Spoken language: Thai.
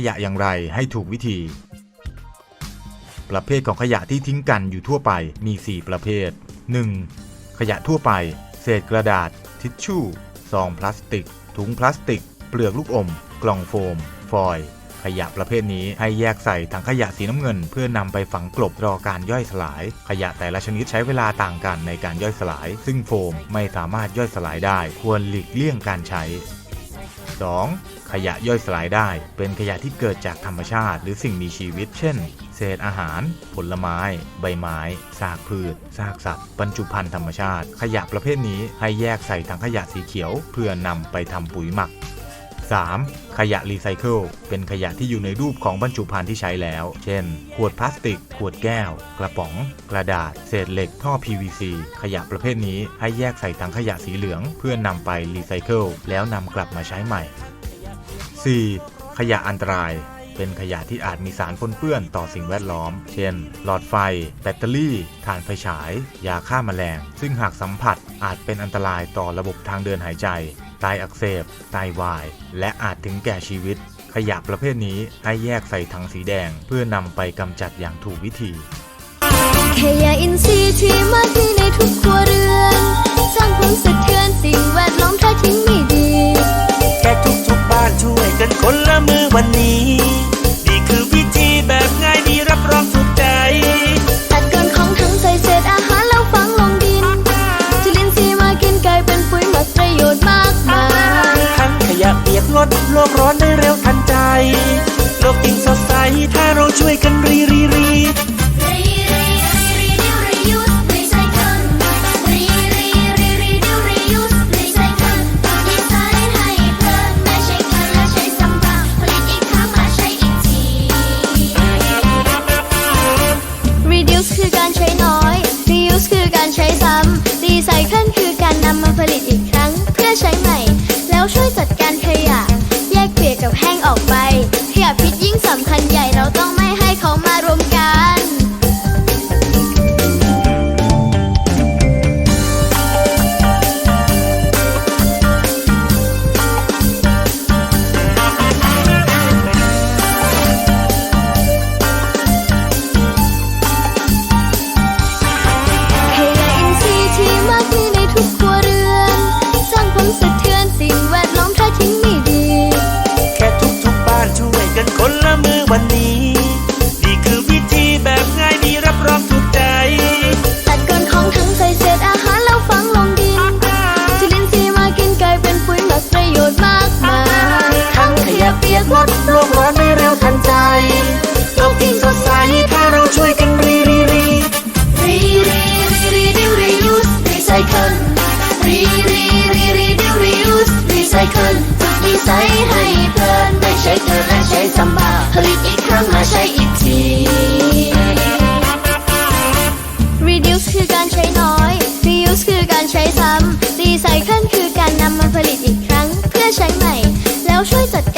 ขยะอย่างไรให้ถูกวิธี ประเภทของขยะที่ทิ้งกันอยู่ทั่วไปมี 4 ประเภท 1. ขยะทั่วไป เศษกระดาษ ทิชชู่ซองพลาสติก ถุงพลาสติก เปลือกลูกอม กล่องโฟม ฟอยล์ขยะประเภทนี้ให้แยกใส่ถังขยะสีน้ำเงิน เพื่อนำไปฝังกลบรอการย่อยสลาย ขยะแต่ละชนิดใช้เวลาต่างกันในการย่อยสลาย ซึ่งโฟมไม่สามารถย่อยสลายได้ ควรหลีกเลี่ยงการใช้ 2. ขยะย่อยสลายได้ เป็นขยะที่เกิดจากธรรมชาติ หรือสิ่งมีชีวิต เช่น เศษอาหาร ผลไม้ ใบไม้ซากพืชซากสัตว์บรรจุภัณฑ์ธรรมชาติ ขยะประเภทนี้ให้แยกใส่ถังขยะสีเขียว เพื่อนำไปทำปุ๋ยหมัก 3. ขยะรีไซเคิลเป็นขยะที่อยู่ในรูปของบรรจุภัณฑ์ที่ใช้แล้ว เช่น ขวดพลาสติก ขวดแก้ว กระป๋อง กระดาษ เศษเหล็ก ท่อ PVC ขยะประเภทนี้ให้แยกใส่ถังขยะสีเหลือง เพื่อนำไปรีไซเคิลแล้วนำกลับมาใช้ใหม่ 4. ขยะอันตราย เป็นขยะที่อาจมีสารปนเปื้อนต่อสิ่งแวดล้อม เช่น หลอดไฟ แบตเตอรี่ ถ่านไฟฉาย ยาฆ่าแมลง ซึ่งหากสัมผัสอาจเป็นอันตรายต่อระบบทางเดินหายใจ ไตอักเสบ ไตวาย และอาจถึงแก่ชีวิต ขยะประเภทนี้ให้แยกใส่ถังสีแดง เพื่อนำไปกำจัดอย่างถูกวิธี ขยะอินทรีย์ที่มากที่ในทุกครัวเรือนสร้างผลสะเทือนสิ่ง คนละมือวันนี้ นี่คือวิธีแบบง่ายดีรับรองถูกใจตัดก้อนของทั้งใส่เศษอาหารแล้วฝังลงดินจุลินทรีย์มากินกลายเป็นปุ๋ยหมักประโยชน์มากมายทั้งขยะเปียกลดโลกร้อนได้เร็ว ก ช่วยจัด